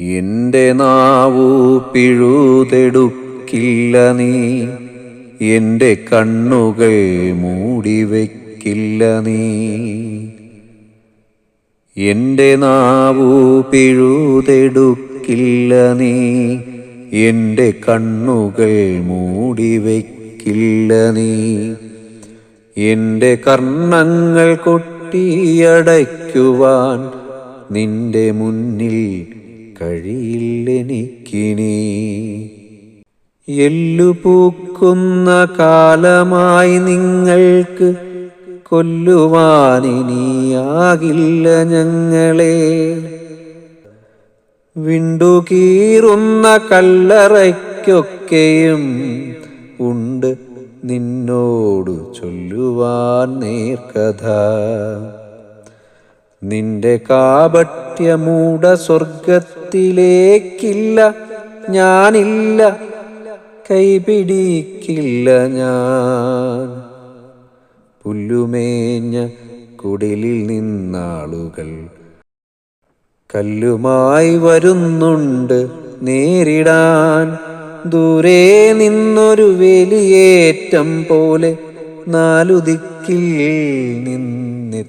എന്റെ നാവു പിഴുതെടുക്കില്ല നീ. എന്റെ കണ്ണുകൾ മൂടിവെക്കില്ല നീ. എന്റെ നാവു പിഴുതെടുക്കില്ല നീ. എന്റെ കണ്ണുകൾ മൂടിവെക്കില്ല നീ. എന്റെ കർണങ്ങൾ കൊട്ടിയടയ്ക്കുവാൻ നിന്റെ മുന്നിൽ കഴിയില്ലെനിക്കിനി. എല്ലുപൂക്കുന്ന കാലമായി നിങ്ങൾക്ക് കൊല്ലുവാനിനിയാകില്ല ഞങ്ങളെ. വിണ്ടുകീറുന്ന കല്ലറയ്ക്കൊക്കെയും ഉണ്ട് നിന്നോടു ചൊല്ലുവാൻ നേർക്കഥ. നിന്റെ കാപട്യമൂട സ്വർഗത്തിലേക്കില്ല ഞാനില്ല കൈപിടിക്കില്ല ഞാൻ. പുല്ലുമേഞ്ഞ കുടിലിൽ നിന്നാളുകൾ കല്ലുമായി വരുന്നുണ്ട് നേരിടാൻ. ദൂരെ നിന്നൊരു വേലിയേറ്റം പോലെ നാലുദിക്കിൽ നിന്നെത്തിക്കഴിഞ്ഞിതാ.